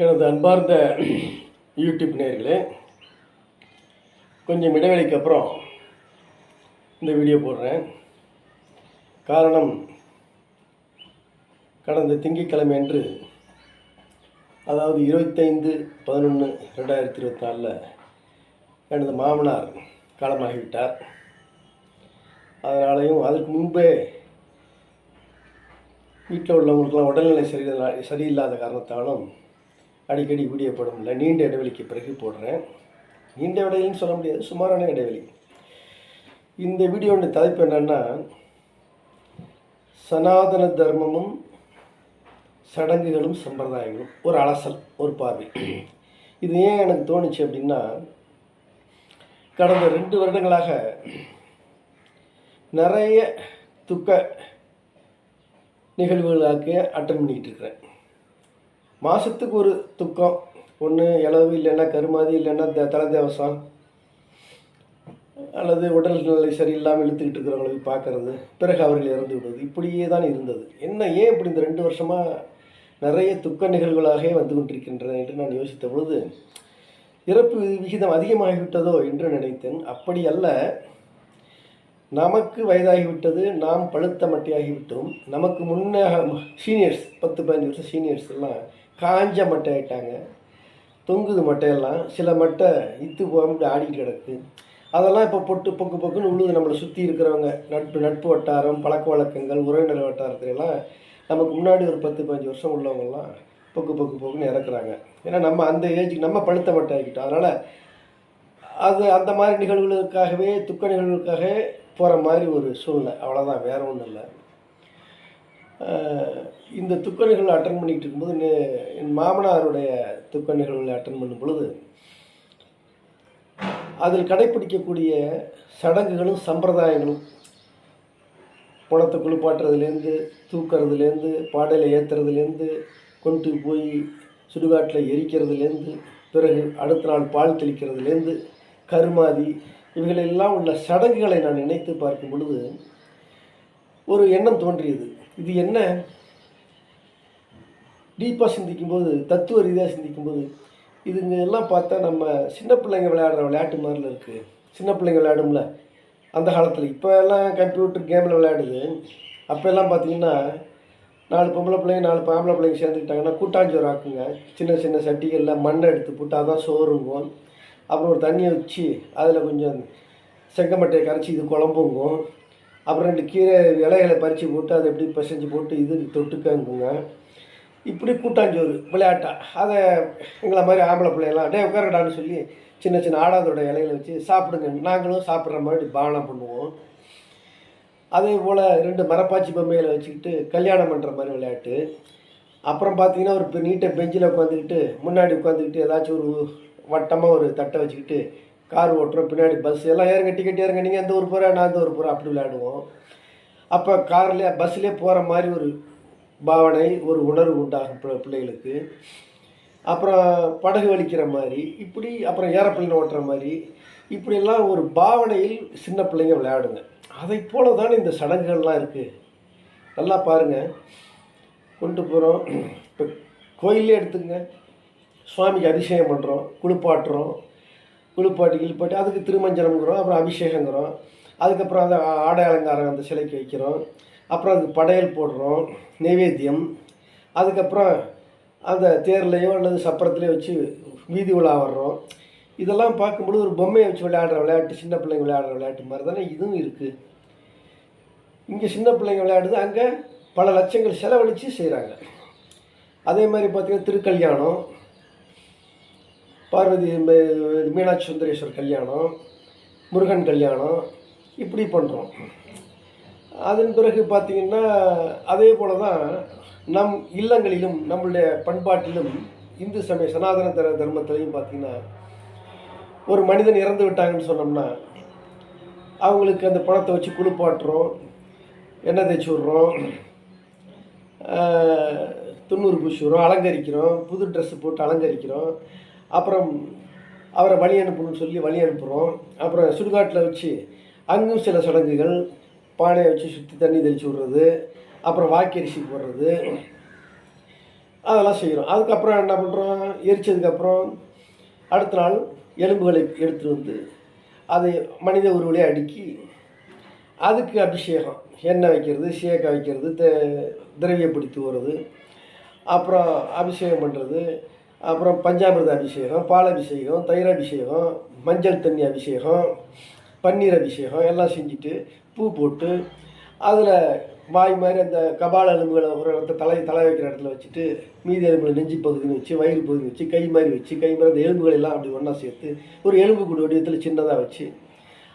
எனது அன்பார்ந்த யூடியூப் நேர்களே கொஞ்சம் இடைவெளிக்கு அப்புறம் இந்த வீடியோ போடுறேன். காரணம் கடந்த திங்கட்கிழமை அன்று அதாவது இருபத்தைந்து பதினொன்று ரெண்டாயிரத்தி இருபத்தி நாலில் எனது மாமனார் காலமாகிவிட்டார். அதனாலையும் அதுக்கு முன்பே வீட்டில் உள்ளவங்களுக்கெல்லாம் உடல்நிலை சரியில்லா சரியில்லாத காரணத்தாலும் அடிக்கடி வீடியோ போடும்ல நீண்ட இடைவெளிக்கு பிறகு போடுறேன். நீண்ட இடைவெளின்னு சொல்ல முடியாது சுமாரான இடைவெளி. இந்த வீடியோட தலைப்பு என்னென்னா சனாதன தர்மமும் சடங்குகளும் சம்பிரதாயங்களும். ஒரு அலசல் ஒரு பார்வை. இது ஏன் எனக்கு தோணுச்சு அப்படின்னா கடந்த ரெண்டு வருடங்களாக நிறைய துக்க நிகழ்வுகளாக அட்டன் பண்ணிக்கிட்டு இருக்கிறேன். மாதத்துக்கு ஒரு துக்கம். ஒன்று இளவு இல்லைன்னா கருமாதி இல்லைன்னா த தலை தேவசம் அல்லது உடல்நிலை சரியில்லாமல் இழுத்துக்கிட்டு இருக்கிறவங்களுக்கு பார்க்கறது. பிறகு அவர்கள் இறந்து விடுவது. இப்படியே தான் இருந்தது. என்ன ஏன் இப்படி இந்த ரெண்டு வருஷமாக நிறைய துக்க நிகழ்வுகளாகவே வந்து கொண்டிருக்கின்றன என்று நான் யோசித்த பொழுது இறப்பு விகிதம் அதிகமாகிவிட்டதோ என்று நினைத்தேன். அப்படி அல்ல. நமக்கு வயதாகிவிட்டது. நாம் பழுத்த மட்டையாகிவிட்டோம். நமக்கு முன்னாக சீனியர்ஸ் பத்து பதினஞ்சு வருஷம் சீனியர்ஸ் எல்லாம் காஞ்ச மட்டை ஆகிட்டாங்க தொங்குது மட்டையெல்லாம். சில மட்டை இத்து போகாமல் இப்படி ஆடி கிடக்கு. அதெல்லாம் இப்போ பொட்டு பொக்கு பொக்குன்னு உழுது நம்மளை சுற்றி இருக்கிறவங்க. நட்பு நட்பு வட்டாரம் பழக்க வழக்கங்கள் உறவினர் வட்டாரத்துலலாம் நமக்கு முன்னாடி ஒரு பத்து பதினஞ்சு வருஷம் உள்ளவங்கெல்லாம் பொக்கு பொக்கு பொக்குன்னு இறக்குறாங்க. ஏன்னா நம்ம அந்த ஏஜுக்கு நம்ம பழுத்த மட்டை ஆகிட்டோம். அதனால் அது அந்த மாதிரி நிகழ்வுகளுக்காகவே துக்க நிகழ்வுகளுக்காக போகிற மாதிரி ஒரு சூழ்நிலை. அவ்வளோதான் வேறு ஒன்றும் இல்லை. இந்த துக்க நிகழ்வு அட்டன் பண்ணிகிட்டு இருக்கும்போது என் மாமனாருடைய துக்க நிகழ்வுகளை அட்டன் பண்ணும் பொழுது அதில் கடைப்பிடிக்கக்கூடிய சடங்குகளும் சம்பிரதாயங்களும் பணத்தை குளிப்பாட்டுறதுலேருந்து தூக்கிறதுலேருந்து பாடையில் ஏற்றுறதுலேருந்து கொண்டு போய் சுடுகாட்டில் எரிக்கிறதுலேருந்து பிறகு அடுத்த நாள் பால் தெளிக்கிறதுலேருந்து கருமாதி இவைகளெல்லாம் உள்ள சடங்குகளை நான் நினைத்து பார்க்கும் பொழுது ஒரு எண்ணம் தோன்றியது. இது என்ன? டீப்பாக சிந்திக்கும்போது தத்துவ ரீதியாக சிந்திக்கும்போது இதுங்க எல்லாம் பார்த்தா நம்ம சின்ன பிள்ளைங்க விளையாடுற விளையாட்டு மாதிரில இருக்குது சின்ன பிள்ளைங்க விளையாடும்ல அந்த காலத்தில். இப்போ எல்லாம் கம்ப்யூட்டர் கேமில் விளையாடுது. அப்போல்லாம் பார்த்தீங்கன்னா நாலு பொம்பளை பிள்ளைங்க நாலு பாம்பளை பிள்ளைங்க சேர்ந்துக்கிட்டாங்கன்னா கூட்டாஞ்சோறு ஆக்குங்க. சின்ன சின்ன சட்டிகளில் மண்ணை எடுத்து போட்டு அதான் சோறுங்கும். அப்புறம் ஒரு தண்ணியை வச்சு அதில் கொஞ்சம் செங்கமட்டையை கரைச்சி இது குழம்புங்கும். அப்புறம் ரெண்டு கீரை இலைகளை பறித்து போட்டு அதை எப்படி பிசைஞ்சு போட்டு இது தொட்டுக்கங்குங்க. இப்படி கூட்டாஞ்சோறு விளையாட்டா. அதை எங்களை மாதிரி ஆம்பளை பிள்ளையெல்லாம் டே உட்காரடான்னு சொல்லி சின்ன சின்ன ஆடாதோட இலையில வச்சு சாப்பிடுங்க. நாங்களும் சாப்பிட்ற மாதிரி பானம் பண்ணுவோம். அதே போல் ரெண்டு மரப்பாச்சி பொம்மைகளை வச்சுக்கிட்டு கல்யாணம் பண்ணுற மாதிரி விளையாட்டு. அப்புறம் பார்த்தீங்கன்னா ஒரு பெ- பெஞ்சில் உட்காந்துக்கிட்டு முன்னாடி உட்காந்துக்கிட்டு ஏதாச்சும் ஒரு வட்டமாக ஒரு தட்டை வச்சுக்கிட்டு கார் ஓட்டுறோம் பின்னாடி பஸ் எல்லாம் ஏறுங்க டிக்கெட் ஏறுங்க நீங்கள் எந்த ஊர் போகிற நான் எந்த ஊர் போகிறேன் அப்படி விளையாடுவோம். அப்போ கார்லேயே பஸ்லேயே போகிற மாதிரி ஒரு பாவனை ஒரு உணர்வு உண்டாகும் பிள்ளைகளுக்கு. அப்புறம் படகு வலிக்கிற மாதிரி இப்படி அப்புறம் ஏரோப்ளேன் ஓட்டுற மாதிரி இப்படியெல்லாம் ஒரு பாவனையில் சின்ன பிள்ளைங்க விளையாடுங்க. அதை போல தான் இந்த சடங்குகள்லாம் இருக்குது நல்லா பாருங்கள் கொண்டு போகிறோம் இப்போ கோயிலே எடுத்துங்க சுவாமிக்கு அபிஷேகம் பண்ணுறோம் குளிப்பாட்டுறோம். குளிப்பாட்டி கிளிப்பாட்டி அதுக்கு திருமஞ்சனம்ங்கிறோம் அப்புறம் அபிஷேகங்கிறோம். அதுக்கப்புறம் அந்த ஆடை அலங்காரம் அந்த சிலைக்கு வைக்கிறோம். அப்புறம் அதுக்கு படையல் போடுறோம் நைவேத்தியம். அதுக்கப்புறம் அந்த தேர்லையோ அல்லது சப்பரத்துலையோ வச்சு வீதி உலா வர்றோம். இதெல்லாம் பார்க்கும்பொழுது ஒரு பொம்மையை வச்சு விளையாடுற விளையாட்டு சின்ன பிள்ளைங்க விளையாடுற விளையாட்டு மாதிரி தானே இதுவும் இருக்குது இங்கே சின்ன பிள்ளைங்க விளையாடுது அங்கே பல லட்சங்கள் செலவழித்து செய்கிறாங்க அதே மாதிரி பார்த்திங்கன்னா திருக்கல்யாணம் பார்வதி மீனாட்சி சுந்தரேஸ்வர் கல்யாணம் முருகன் கல்யாணம் இப்படி பண்ணுறோம் அதன் பிறகு பார்த்திங்கன்னா அதே போல தான் நம் இல்லங்களிலும் நம்மளுடைய பண்பாட்டிலும் இந்து சமய சனாதன தர தர்மத்திலையும் பார்த்திங்கன்னா ஒரு மனிதன் இறந்து விட்டாங்கன்னு சொன்னோம்னா அவங்களுக்கு அந்த பணத்தை வச்சு குளிப்பாட்டுறோம் எண்ணெய் தேய்ச்சி விட்றோம் துண்ணூறு பூசி விடுறோம் அலங்கரிக்கிறோம் புது ட்ரெஸ்ஸு போட்டு அலங்கரிக்கிறோம் அப்புறம் அவரை வழி அனுப்பணும்னு சொல்லி வழி அனுப்புகிறோம் அப்புறம் சுடுகாட்டில் வச்சு அங்கும் சில சடங்குகள் பானையை வச்சு சுற்றி தண்ணி தெளித்து விட்றது அப்புறம் வாக்கரிசி போடுறது. அதெல்லாம் செய்கிறோம் அதுக்கப்புறம் என்ன பண்ணுறோம் எரிச்சதுக்கப்புறம் அடுத்த நாள் எலும்புகளை எடுத்துகிட்டு வந்து அதை மனித உருவிலே அடுக்கி அதுக்கு அபிஷேகம். எண்ணெய் வைக்கிறது சேக்காய் வைக்கிறது த திரவியப்படுத்தி வர்றது அப்புறம் அபிஷேகம் பண்ணுறது அப்புறம் பஞ்சாமிரத அபிஷேகம் பால் அபிஷேகம் தயிர் அபிஷேகம் மஞ்சள் தண்ணி அபிஷேகம் பன்னீர் அபிஷேகம் எல்லாம் செஞ்சுட்டு பூ போட்டு அதில் வாய் மாதிரி அந்த கபால எலும்புகளை ஒரு இடத்த தலை தலை வைக்கிற இடத்துல வச்சுட்டு மீதி எலும்புகளை நெஞ்சு பகுதின்னு வச்சு வயிறு பகுதி வச்சு கை மாதிரி வச்சு கை மாதிரி அந்த எலும்புகள் எல்லாம் அப்படி ஒன்றா சேர்த்து ஒரு எலும்பு கூடு வடிவத்தில் சின்னதாக வச்சு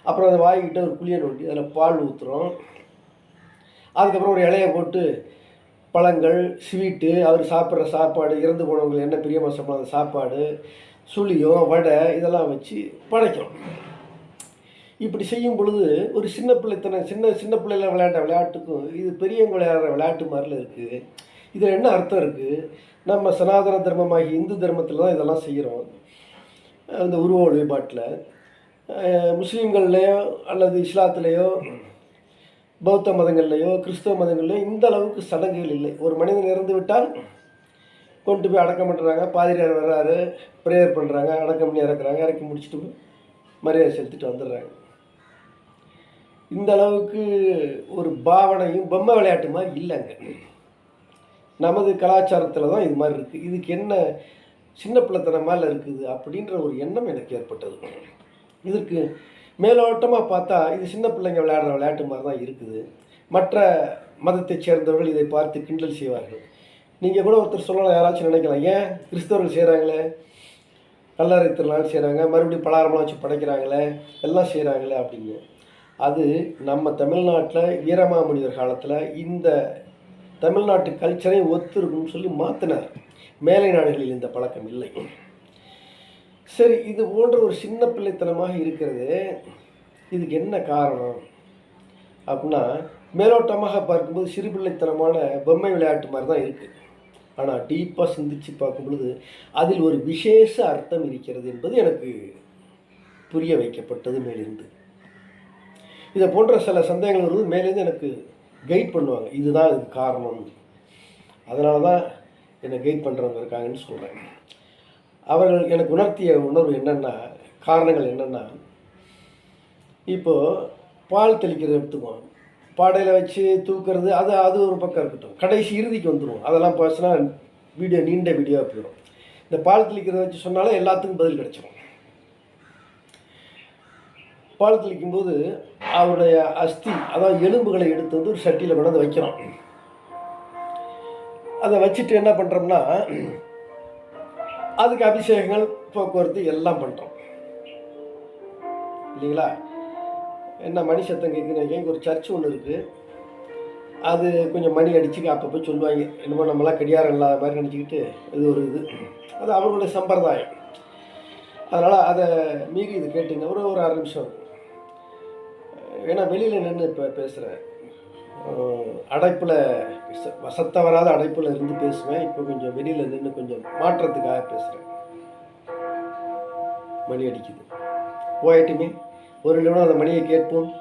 அப்புறம் அதை வாய்கிட்ட ஒரு குழியை நோண்டி அதில் பால் ஊற்றுறோம் அதுக்கப்புறம் ஒரு இலையை போட்டு பழங்கள் ஸ்வீட்டு அவர் சாப்பிட்ற சாப்பாடு இறந்து போனவங்களுக்கு என்ன பிரியமாக சாப்பிட்ற அந்த சாப்பாடு சுழியம் வடை இதெல்லாம் வச்சு படைக்கிறோம். இப்படி செய்யும் பொழுது ஒரு சின்ன பிள்ளைத்தனை சின்ன சின்ன பிள்ளைல விளையாட்ட விளையாட்டுக்கும் இது பெரியவங்க விளையாடுற விளையாட்டு மாதிரில இருக்குது இதில் என்ன அர்த்தம் இருக்குது நம்ம சனாதன தர்மமாகி இந்து தர்மத்தில் தான் இதெல்லாம் செய்கிறோம் அந்த உருவ வழிபாட்டில் முஸ்லீம்கள்லேயோ அல்லது இஸ்லாத்துலேயோ பௌத்த மதங்கள்லையோ கிறிஸ்தவ மதங்கள்லையோ இந்த அளவுக்கு சடங்குகள் இல்லை. ஒரு மனிதன் இறந்து விட்டால் கொண்டு போய் அடக்கம் பண்ணுறாங்க பாதிரியார் வர்றாரு ப்ரேயர் பண்ணுறாங்க அடக்கம் பண்ணி இறக்குறாங்க இறக்கி முடிச்சுட்டு மரியாதை செலுத்திட்டு வந்துடுறாங்க. இந்த அளவுக்கு ஒரு பாவனையும் பொம்மை விளையாட்டு மாதிரி இல்லைங்க. நமது கலாச்சாரத்தில் தான் இது மாதிரி இருக்குது இதுக்கு என்ன சின்ன பிள்ளைத்தனமால இருக்குது அப்படின்ற ஒரு எண்ணம் எனக்கு ஏற்பட்டது. இதற்கு மேலோட்டமாக பார்த்தா இது சின்ன பிள்ளைங்க விளையாடுற விளையாட்டு மாதிரி தான் இருக்குது. மற்ற மதத்தைச் சேர்ந்தவர்கள் இதை பார்த்து கிண்டல் செய்வார்கள். நீங்கள் கூட ஒருத்தர் சொல்லலாம் யாராச்சும் நினைக்கலாம். ஏன் கிறிஸ்தவர்கள் செய்கிறாங்களே கல்லறை திருநாள் செய்கிறாங்க மறுபடியும் பலாரமெலாம் வச்சு படைக்கிறாங்களே? எல்லாம் செய்கிறாங்களே அப்படின்னு. அது நம்ம தமிழ்நாட்டில் வீரமாமுனிவர் காலத்தில் இந்த தமிழ்நாட்டு கல்ச்சரை ஒத்து இருக்குன்னு சொல்லி மாற்றினார் மேலை நாடுகளில் இந்த பழக்கம் இல்லை. சரி இது போன்ற ஒரு சின்ன பிள்ளைத்தனமாக இருக்கிறது. இதுக்கு என்ன காரணம்? அப்படின்னா மேலோட்டமாக பார்க்கும்போது சிறு பிள்ளைத்தனமான பொம்மை விளையாட்டு மாதிரி தான் இருக்குது ஆனால் டீப்பாக சிந்திச்சு பார்க்கும் பொழுது அதில் ஒரு விசேஷ அர்த்தம் இருக்கிறது என்பது எனக்கு புரிய வைக்கப்பட்டது மேலிருந்து. இதை போன்ற சில சந்தேகங்கள் வருவது மேலேருந்து எனக்கு கைட் பண்ணுவாங்க. இதுதான் இதுக்கு காரணம். அதனால தான் என்னை கைட் பண்ணுறவங்க இருக்காங்கன்னு சொல்கிறேன் அவர்கள் எனக்கு உணர்த்திய உணர்வு என்னென்னா காரணங்கள் என்னென்னா இப்போது பால் தெளிக்கிறது எடுத்துக்குவோம் பாடையில் வச்சு தூக்குறது அது அது ஒரு பக்கம் இருக்கட்டும். கடைசி இறுதிக்கு வந்துடும் அதெல்லாம் பேசினா வீடியோ நீண்ட வீடியோவாக போயிடும் இந்த பால் தெளிக்கிறத வச்சு சொன்னாலே எல்லாத்துக்கும் பதில் கிடைச்சிடும் பால் தெளிக்கும்போது அவருடைய அஸ்தி அதாவது எலும்புகளை எடுத்து வந்து ஒரு சட்டியில் கொண்டாந்து வைக்கிறோம். அதை வச்சுட்டு என்ன பண்ணுறோம்னா அதுக்கு அபிஷேகங்கள் போக்குவரத்து எல்லாம் பண்ணுறோம் இல்லைங்களா? என்ன மணி சத்தம் கேட்குறீங்க இங்கே ஒரு சர்ச் ஒன்று இருக்குது அது கொஞ்சம் மணி அடிச்சு அப்பப்போ சொல்லுவாங்க. என்னமோ நம்மளாம் கடியாரம் இல்லாத மாதிரி நினச்சிக்கிட்டு இது ஒரு இது. அது அவர்களுடைய சம்பிரதாயம். அதனால் அதை மீறி இது கேட்டுங்க. ஒரு ஒரு அரை நிமிஷம். ஏன்னா வெளியில் நின்று இப்போ பேசுகிறேன் அடைப்பில் சத்த வராத அடைப்பில் இருந்து பேசுவேன். இப்போ கொஞ்சம் வெளியில் நின்று கொஞ்சம் மாற்றத்துக்காக பேசுகிறேன் மணி அடிக்குது. போயிட்டுமே ஒரு நிமிடம் அந்த மணியை கேட்போம்.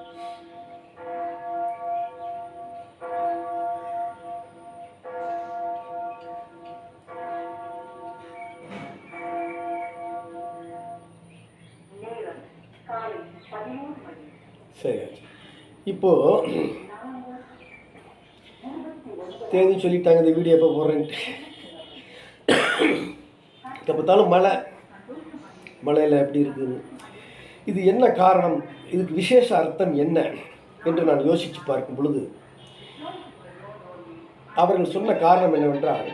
சரி இப்போது சொல்லிட்டாங்க இந்த வீடியோ எப்போ போடுறேன்ட்டு. எப்போ பார்த்தாலும் மழை. மழையில் எப்படி இருக்குது இது என்ன காரணம்? இதுக்கு விசேஷ அர்த்தம் என்ன என்று நான் யோசித்து பார்க்கும் பொழுது அவர்கள் சொன்ன காரணம் என்னவென்றால்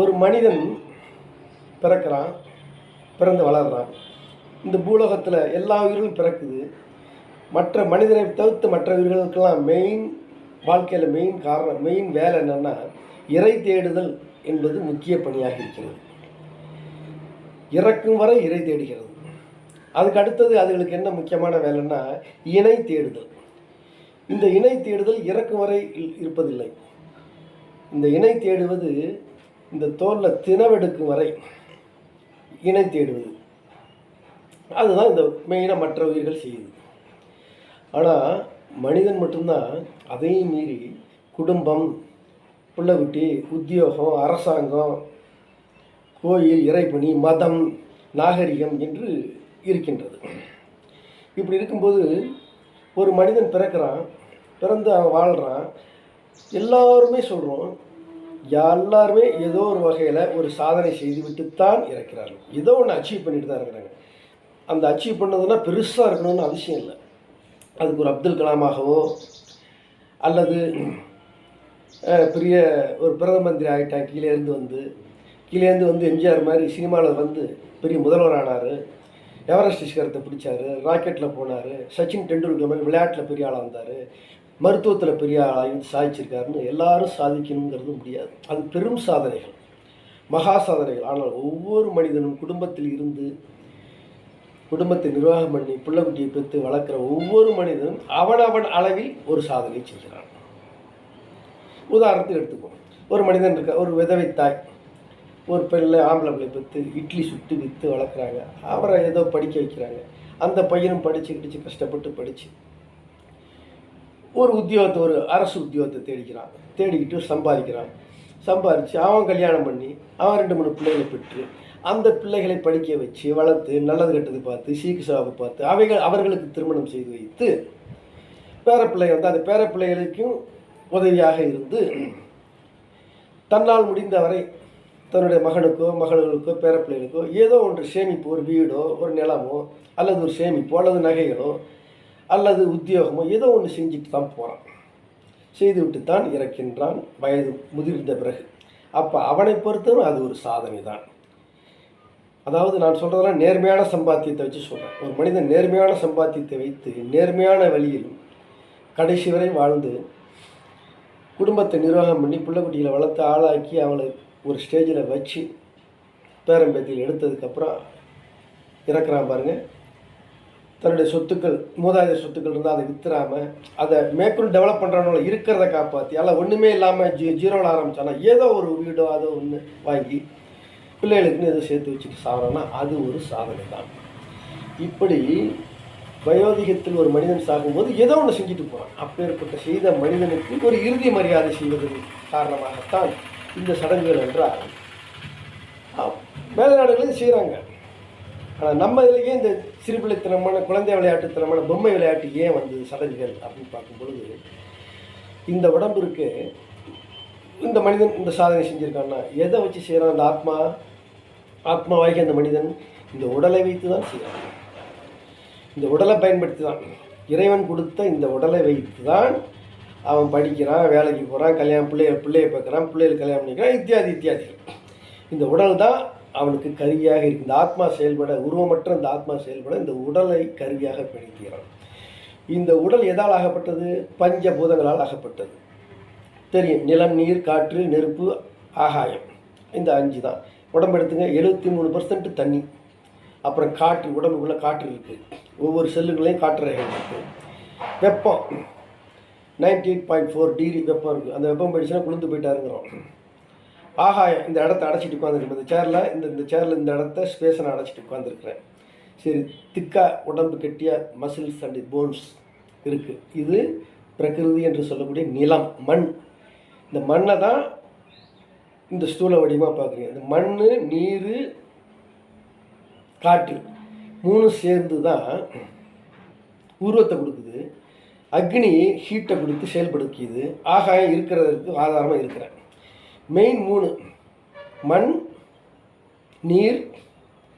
ஒரு மனிதன் பிறக்கிறான் பிறந்து வளர்கிறான் இந்த பூலோகத்தில் எல்லா உயிர்களும் பிறக்குது. மற்ற மனிதனை தவிர்த்து மற்ற உயிர்களுக்கெல்லாம் மெயின் வாழ்க்கையில் மெயின் காரணம் மெயின் வேலை என்னென்னா இறை தேடுதல் என்பது முக்கிய பணியாக இருக்கிறது. இறக்கும் வரை இறை தேடுகிறது. அதுக்கு அடுத்தது அதுகளுக்கு என்ன முக்கியமான வேலைன்னா இணை தேடுதல். இந்த இணை தேடுதல் இறக்கும் வரை இல்- இருப்பதில்லை. இந்த இணை தேடுவது இந்த தோலில் தினவெடுக்கும் வரை இணை தேடுவது. அதுதான் இந்த மெயினாக மற்ற உயிர்கள் செய்யுது. ஆனால் மனிதன் மட்டும்தான் அதையும் மீறி குடும்பம் பிள்ளைக்குட்டி உத்தியோகம் அரசாங்கம் கோயில் இறைப்பணி மதம் நாகரிகம் என்று இருக்கின்றது. இப்படி இருக்கும்போது ஒரு மனிதன் பிறக்கிறான் பிறந்து அவன் வாழ்கிறான் எல்லாருமே சொல்கிறோம் எல்லாருமே ஏதோ ஒரு வகையில் ஒரு சாதனை செய்துவிட்டுத்தான் இறக்கிறார்கள். ஏதோ ஒன்று அச்சீவ் பண்ணிட்டு தான் இருக்கிறாங்க. அந்த அச்சீவ் பண்ணதுன்னா பெருசாக இருக்கணும்னு அவசியம் இல்லை. அதுக்கு ஒரு அப்துல் கலாமாகவோ அல்லது பெரிய ஒரு பிரதம மந்திரி ஆகிட்டான் கீழே இருந்து வந்து கீழே இருந்து வந்து எம்ஜிஆர் மாதிரி சினிமாவில் வந்து பெரிய முதல்வர் ஆனார் எவரெஸ்ட் சிகரத்தை பிடிச்சாரு ராக்கெட்டில் போனார் சச்சின் டெண்டுல்கர் மாதிரி விளையாட்டில் பெரிய ஆளாக இருந்தார் மருத்துவத்தில் பெரிய ஆளாக இருந்து சாதிச்சிருக்காருன்னு எல்லாரும் சாதிக்கணுங்கிறது முடியாது. அது பெரும் சாதனைகள் மகா சாதனைகள். ஆனால் ஒவ்வொரு மனிதனும் குடும்பத்தில் இருந்து குடும்பத்தை நிர்வாகம் பண்ணி பிள்ளைக்குட்டியை பெற்று வளர்க்குற ஒவ்வொரு மனிதனும் அவனவன் அளவில் ஒரு சாதனை செய்கிறான். உதாரணத்துக்கு எடுத்துக்குவோம் ஒரு மனிதன் இருக்க ஒரு விதவை தாய் ஒரு பெண்ணில் ஆம்பளை பிள்ளை பெற்று இட்லி சுட்டு விற்று வளர்க்குறாங்க. அவரை ஏதோ படிக்க வைக்கிறாங்க. அந்த பையனும் படித்து கிடிச்சு கஷ்டப்பட்டு படித்து ஒரு உத்தியோகத்தை ஒரு அரசு உத்தியோகத்தை தேடிக்கிறான். தேடிக்கிட்டு சம்பாதிக்கிறான். சம்பாதிச்சு அவன் கல்யாணம் பண்ணி அவன் ரெண்டு மூணு பிள்ளைகளை பெற்று அந்த பிள்ளைகளை படிக்க வச்சு வளர்த்து நல்லது கெட்டது பார்த்து சீக்கிசாவை பார்த்து அவைகள் அவர்களுக்கு திருமணம் செய்து வைத்து பேரப்பிள்ளை வந்து அந்த பேரப்பிள்ளைகளுக்கும் உதவியாக இருந்து தன்னால் முடிந்தவரை தன்னுடைய மகனுக்கோ மகள்களுக்கோ பேரப்பிள்ளைகளுக்கோ ஏதோ ஒன்று சேமிப்பு ஒரு வீடோ ஒரு நிலமோ அல்லது ஒரு சேமிப்போ அல்லது நகைகளோ அல்லது உத்தியோகமோ ஏதோ ஒன்று செஞ்சுட்டு தான் போகிறான் செய்துவிட்டு தான் இறக்கின்றான். வயது முதிர்ந்த பிறகு. அப்போ அவனை பொறுத்தவரை அது ஒரு சாதனை தான் அதாவது நான் சொல்கிறதெல்லாம் நேர்மையான சம்பாத்தியத்தை வச்சு சொல்கிறேன் ஒரு மனிதன் நேர்மையான சம்பாத்தியத்தை வைத்து நேர்மையான வழியில் கடைசி வரை வாழ்ந்து குடும்பத்தை நிர்வாகம் பண்ணி பிள்ளைக்குட்டிகளை வளர்த்து ஆளாக்கி அவங்களை ஒரு ஸ்டேஜில் வச்சு பேரம்பேத்தியில் எடுத்ததுக்கப்புறம் இறக்குறான் பாருங்கள் தன்னுடைய சொத்துக்கள் மூதாதைய சொத்துக்கள் இருந்தால் அதை விற்றுறாமல் அதை மேற்கொள் டெவலப் பண்ணுறவங்கள இருக்கிறத காப்பாற்றி அதில் ஒன்றுமே இல்லாமல் ஜீ ஜீரோவில் ஆரம்பித்தானா ஏதோ ஒரு வீடோ அதோ ஒன்று வாங்கி பிள்ளைகளுக்குன்னு எதுவும் சேர்த்து வச்சுட்டு சாப்பிட்றான்னா அது ஒரு சாதனை தான். இப்படி வயோதிகத்தில் ஒரு மனிதன் சாகும்போது ஏதோ ஒன்று செஞ்சுட்டு போகிறான் அப்பேற்பட்ட செய்த மனிதனுக்கு ஒரு இறுதி மரியாதை செய்வதன் காரணமாகத்தான் இந்த சடங்குகள் என்றால் மேல நாடுகளில் செய்கிறாங்க ஆனால் நம்ம இதுலேயே இந்த சிறுபிள்ளைத்தனமான குழந்தை விளையாட்டுத்தனமான பொம்மை விளையாட்டு ஏன் வந்தது சடங்குகள் அப்படின்னு பார்க்கும்பொழுது இந்த இந்த இருக்கு இந்த மனிதன் இந்த சாதனை செஞ்சுருக்கான்னா எதை வச்சு செய்கிறான் அந்த ஆத்மா? ஆத்மாவாகி அந்த மனிதன் இந்த உடலை வைத்து தான் செய்கிறான். இந்த உடலை பயன்படுத்தி தான் இறைவன் கொடுத்த இந்த உடலை வைத்து தான் அவன் படிக்கிறான் வேலைக்கு போகிறான் கல்யாணம் பிள்ளைய பிள்ளைய பார்க்குறான் பிள்ளைகள் கல்யாணம் பண்ணிக்கிறான் இத்தியாதி இத்தியாதி. இந்த உடல் தான் அவனுக்கு கருவியாக இருக்கு. இந்த ஆத்மா செயல்பட உருவமற்ற இந்த ஆத்மா செயல்பட இந்த உடலை கருவியாக பிடிக்கிறான் இந்த உடல் எதால் ஆகப்பட்டது? பஞ்சபூதங்களால் ஆகப்பட்டது. தெரியும். நிலம் நீர் காற்று நெருப்பு ஆகாயம். இந்த அஞ்சு தான் உடம்பு எடுத்துங்க எழுபத்தி மூணு பர்சன்ட் தண்ணி. அப்புறம் காற்று உடம்புக்குள்ளே காற்று இருக்குது ஒவ்வொரு செல்லுகளையும் காற்று இருக்குது வெப்பம் ninety eight point four degree வெப்பம் இருக்குது அந்த வெப்பம் போயிடுச்சுன்னா குளிர்ந்து போயிட்டாருங்கிறோம். ஆகாயம் இந்த இடத்த அடைச்சிட்டு உட்காந்துருக்கேன் இந்த சேரில் இந்த இந்த சேரில் இந்த இடத்த ஸ்பேஸை நான் அடைச்சிட்டு உட்காந்துருக்குறேன் சரி திக்காக உடம்பு கெட்டிய மசில்ஸ் அண்ட் போன்ஸ் இருக்குது இது பிரகிருதி என்று சொல்லக்கூடிய நிலம் மண். இந்த மண்ணை தான் இந்த ஸ்தூல வடிவமாக பார்க்குறீங்க. இந்த மண் நீர் காற்று மூணு சேர்ந்து தான் உருவத்தை கொடுக்குது. அக்னி ஹீட்டை கொடுத்து செயல்படுத்தியது. ஆகாயம் இருக்கிறதற்கு ஆதாரமாக இருக்கிறேன் மெயின் மூணு மண் நீர்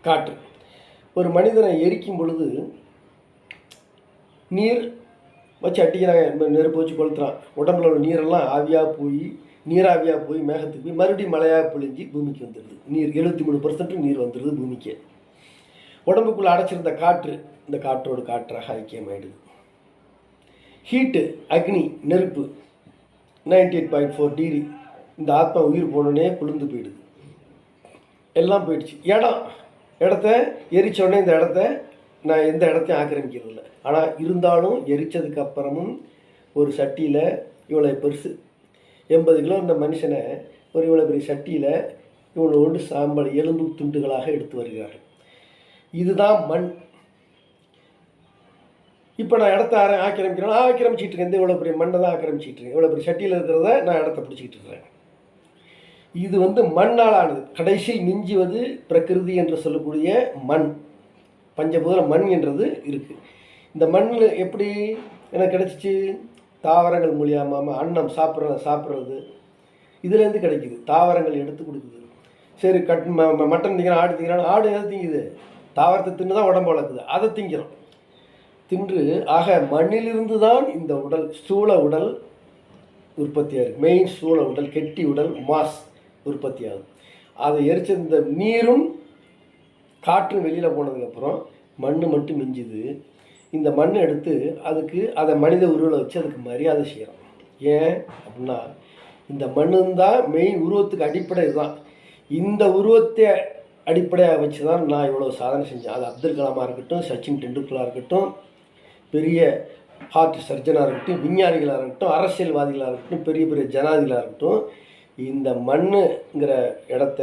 காற்று. ஒரு மனிதனை எரிக்கும் பொழுது நீர் வச்சு அட்டிக்கிறாங்க நெருப்பு வச்சு கொளுத்துறான். உடம்புல உள்ள நீரெல்லாம் ஆவியாக போய் நீராவியாக போய் மேகத்துக்கு போய் மறுபடியும் மழையாக பொழிஞ்சு பூமிக்கு வந்துடுது. நீர் எழுபத்தி மூணு நீர் வந்துடுது பூமிக்கு. உடம்புக்குள்ளே அடைச்சிருந்த காற்று இந்த காற்றோடு காற்றாக ஐக்கியமாயிடுது. ஹீட்டு அக்னி நெருப்பு ninety eight point four degree இந்த ஆத்மா உயிர் போனோடனே குளிர்ந்து போயிடுது. எல்லாம் போயிடுச்சு. இடம் இடத்த எரிச்சோடனே இந்த இடத்த நான் எந்த இடத்தையும் ஆக்கிரமிக்கிறது இல்லை ஆனால் இருந்தாலும் எரிச்சதுக்கப்புறமும் ஒரு சட்டியில் இவ்வளோ பெருசு எண்பது கிலோ இந்த மனுஷனை ஒரு இவ்வளோ பெரிய சட்டியில் இவ்வளோ ஒன்று சாம்பல் எலும்பு துண்டுகளாக எடுத்து வருகிறார்கள். இதுதான் மண். இப்போ நான் இடத்த ஆர ஆக்கிரமிக்கிறேன். ஆக்கிரமிச்சிட்டு இருக்கேன். இந்த இவ்வளோ பெரிய மண்ணை தான் ஆக்கிரமிச்சிட்டு இருக்கேன். இவ்வளோ பெரிய சட்டியில் இருக்கிறத நான் இடத்த பிடிச்சிக்கிட்டு இருக்கிறேன். இது வந்து மண்ணால் ஆனது கடைசியில் மிஞ்சுவது பிரகிருதி என்று சொல்லக்கூடிய மண். பஞ்சபூத மண் என்றது இருக்குது இந்த மண் எப்படி எனக்கு கிடச்சிச்சு? தாவரங்கள் மூலியமாக அன்னம் சாப்பிட்ற சாப்பிட்றது. இதுலேருந்து கிடைக்குது. தாவரங்கள் எடுத்து கொடுக்குது. சரி கட் மட்டன் திங்கிறான் ஆடு திங்கிறான் ஆடு எதை திங்குது? தாவரத்தை தின்னு தான் உடம்பு வளர்க்குது. அதை திங்கிறோம். தின்று ஆக மண்ணிலிருந்து தான் இந்த உடல் ஸ்தூல உடல் உற்பத்தியாகுது மெயின் ஸ்தூல உடல் கெட்டி உடல் மாஸ் உற்பத்தியாகும் அதை எரிச்ச இந்த நீரும் காற்றும் வெளியில் போனதுக்கப்புறம் மண் மட்டும் மிஞ்சுது. இந்த மண்ணை எடுத்து அதுக்கு அதை மனித உருவில் வச்சு அதுக்கு மரியாதை செய்கிறோம் ஏன் அப்படின்னா இந்த மண்ணு தான் மெயின் உருவத்துக்கு அடிப்படை இதுதான். இந்த உருவத்தை அடிப்படையாக வச்சு தான் நான் இவ்வளோ சாதனை செஞ்சேன். அது அப்துல் கலாமாக இருக்கட்டும் சச்சின் டெண்டுல்கராக இருக்கட்டும் பெரிய ஹார்ட் சர்ஜனாக இருக்கட்டும் விஞ்ஞானிகளாக இருக்கட்டும் அரசியல்வாதிகளாக இருக்கட்டும் பெரிய பெரிய ஜனாதிகளாக இருக்கட்டும் இந்த மண்ணுங்கிற இடத்த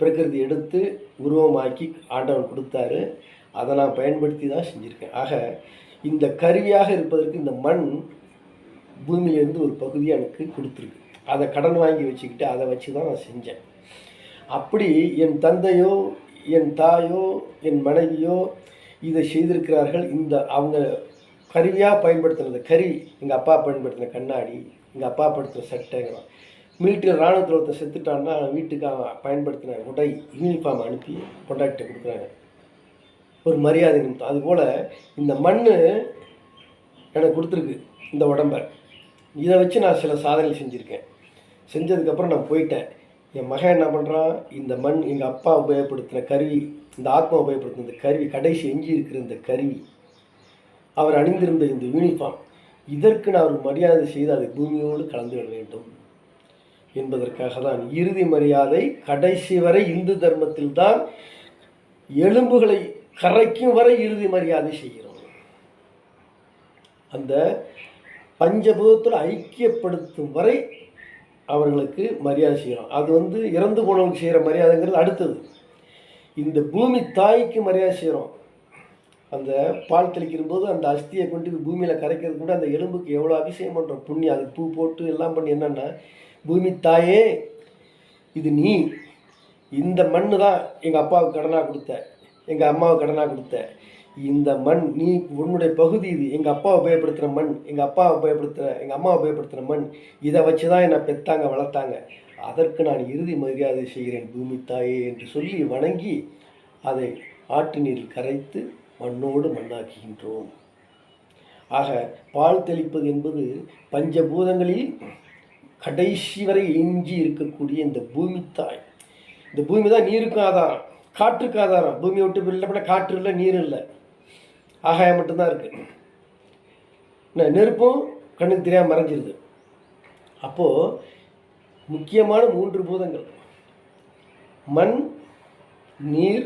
பிரகிருதி எடுத்து உருவமாக்கி ஆண்டவன் கொடுத்தாரு. அதை நான் பயன்படுத்தி தான் செஞ்சுருக்கேன். ஆக இந்த கருவியாக இருப்பதற்கு இந்த மண் பூமியிலேருந்து ஒரு பகுதியை எனக்கு கொடுத்துருக்கு. அதை கடன் வாங்கி வச்சுக்கிட்டு அதை வச்சு தான் நான் செஞ்சேன். அப்படி என் தந்தையோ என் தாயோ என் மனைவியோ இதை செய்திருக்கிறார்கள். இந்த அவங்க கருவியாக பயன்படுத்தினது கருவி எங்கள் அப்பா பயன்படுத்தின கண்ணாடி எங்கள் அப்பா படுத்தின சட்டைங்கிறான். மிலிட்டரி இராணுவத்தில் ஒருத்தர் செத்துட்டான்னா வீட்டுக்கு அவன் பயன்படுத்தின உடை யூனிஃபார்ம் அனுப்பி கொண்டாடிட்டு கொடுக்குறாங்க. ஒரு மரியாதை நிமித்தம். அதுபோல் இந்த மண் எனக்கு கொடுத்துருக்கு இந்த உடம்ப. இதை வச்சு நான் சில சாதனை செஞ்சுருக்கேன். செஞ்சதுக்கப்புறம் நான் போயிட்டேன். என் மகன் என்ன பண்ணுறான் இந்த மண் எங்கள் அப்பா உபயோகப்படுத்தின கருவி இந்த ஆத்மா உபயோகப்படுத்தின இந்த கருவி கடைசி எஞ்சி இருக்கிற இந்த கருவி அவர் அணிந்திருந்த இந்த யூனிஃபார்ம் இதற்கு நான் ஒரு மரியாதை செய்து அதை பூமியோடு கலந்து விட வேண்டும் என்பதற்காக தான் இறுதி மரியாதை கடைசி வரை இந்து தர்மத்தில் தான் எலும்புகளை கரைக்கும் வரை இறுதி மரியாதை செய்கிறோம். அந்த பஞ்சபூதத்தில் ஐக்கியப்படுத்தும் வரை அவர்களுக்கு மரியாதை செய்கிறோம். அது வந்து இறந்து போனவங்களுக்கு செய்கிற மரியாதைங்கிறது அடுத்தது. இந்த பூமி தாய்க்கு மரியாதை செய்கிறோம். அந்த பால் தெளிக்கிற போது அந்த அஸ்தியை கொண்டு போய் பூமியில் கரைக்கிறது கூட அந்த எலும்புக்கு எவ்வளோ அபிஷேகம் பண்ணுறோம் புண்ணி அது பூ போட்டு எல்லாம் பண்ணி என்னென்னா பூமி தாயே இது நீ. இந்த மண்ணு தான் எங்கள் அப்பாவுக்கு கடனாக கொடுத்த. எங்கள் அம்மாவை கடனாக கொடுத்த. இந்த மண் நீ உன்னுடைய பகுதி இது. எங்கள் அப்பாவை உபயோகப்படுத்துகிற மண் எங்கள் அப்பாவை உபயோகப்படுத்துகிற எங்கள் அம்மாவை உபயோகப்படுத்துகிற மண் இதை வச்சு தான் என்னை பெத்தாங்க வளர்த்தாங்க. அதற்கு நான் இறுதி மரியாதை செய்கிறேன் பூமி தாயே என்று சொல்லி வணங்கி அதை ஆற்று நீரில் கரைத்து மண்ணோடு மண்ணாக்குகின்றோம். ஆக பால் தெளிப்பது என்பது பஞ்சபூதங்களில் கடைசி வரை எஞ்சி இருக்கக்கூடிய இந்த பூமி தாய் இந்த பூமி தான் நீருக்கும் ஆதாரம். காற்றுக்கு ஆதாரம். பூமியை விட்டு வெளில காற்று இல்லை நீர் இல்லை. ஆகாயம் மட்டும்தான் இருக்குது என்ன, நெருப்பும் கண்ணுக்கு தெரியாமல் மறைஞ்சிருது. அப்போது முக்கியமான மூன்று பூதங்கள். மண் நீர்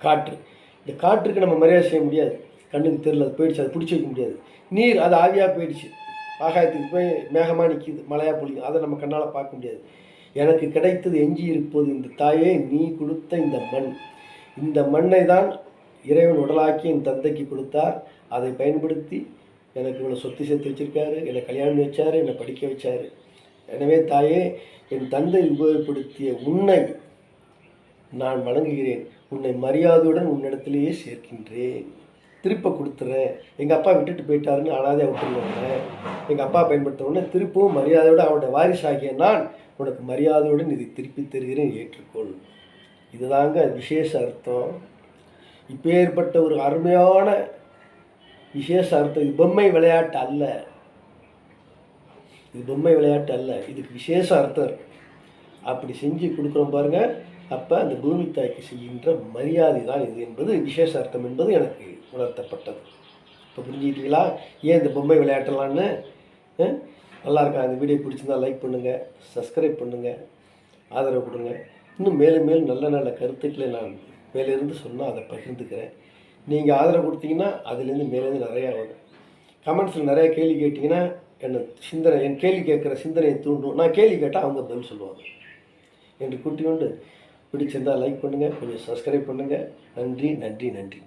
காற்று. இந்த காற்றுக்கு நம்ம மரியாதை செய்ய முடியாது. கண்ணுக்கு தெரியல அது போயிடுச்சு அதை பிடிச்சி வைக்க முடியாது. நீர் அது ஆவியாக போயிடுச்சு. ஆகாயத்துக்கு போய் மேகமாக நிற்கிது மழையாக பொழியும் அதை நம்ம கண்ணால் பார்க்க முடியாது. எனக்கு கிடைத்தது எஞ்சி இருப்பது இந்த தாயே நீ கொடுத்த இந்த மண். இந்த மண்ணை தான் இறைவன் உடலாக்கி என் தந்தைக்கு கொடுத்தார். அதை பயன்படுத்தி எனக்கு இவ்வளோ சொத்து சேர்த்து வச்சுருக்காரு என்னை கல்யாணம் வச்சார் என்னை படிக்க வச்சார். எனவே தாயே என் தந்தை உபயோகப்படுத்திய உன்னை நான் வணங்குகிறேன் உன்னை மரியாதையுடன் உன்னிடத்திலேயே சேர்க்கின்றேன். திருப்ப கொடுத்துறேன். எங்கள் அப்பா விட்டுட்டு போயிட்டாருன்னு அனாதையாக விட்டுருவேன் எங்கள் அப்பா பயன்படுத்த உடனே திருப்பவும் மரியாதையோடு அவனுடைய வாரிசாகிய நான் உனக்கு மரியாதையுடன் இதை திருப்பி தருகிறேன் ஏற்றுக்கொள். இதுதாங்க விசேஷ அர்த்தம். இப்போ ஏற்பட்ட ஒரு அருமையான விசேஷ அர்த்தம். இது பொம்மை விளையாட்டு அல்ல. இது பொம்மை விளையாட்டு அல்ல. இதுக்கு விசேஷ அர்த்தம் இருக்கு. அப்படி செஞ்சு கொடுக்குறோம் பாருங்க. அப்போ அந்த பூமி தாய்க்கு செய்கின்ற மரியாதை தான் இது என்பது விசேஷ அர்த்தம் என்பது எனக்கு உணர்த்தப்பட்டது. இப்போ புரிஞ்சுக்கிட்டீங்களா? ஏன் இந்த பொம்மை விளையாட்டலான்னு நல்லா இருக்கா இந்த வீடியோ பிடிச்சிருந்தா லைக் பண்ணுங்கள் சப்ஸ்கிரைப் பண்ணுங்கள் ஆதரவு கொடுங்க. இன்னும் மேலும் மேலும் நல்ல நல்ல கருத்துக்களை நான் மேலேருந்து சொன்னால் அதை பகிர்ந்துக்கிறேன். நீங்கள் ஆதரவு கொடுத்தீங்கன்னா அதுலேருந்து மேலேருந்து நிறையா வரும். கமெண்ட்ஸில் நிறைய கேள்வி கேட்டிங்கன்னா என்னை சிந்தனை என் கேள்வி கேட்குற சிந்தனையை தூண்டும். நான் கேள்வி கேட்டால் அவங்க பதில் சொல்லுவாங்க. என்று கூட்டி கொண்டு பிடிச்சிருந்தால் லைக் பண்ணுங்கள் கொஞ்சம் சப்ஸ்கிரைப் பண்ணுங்கள் நன்றி நன்றி நன்றி.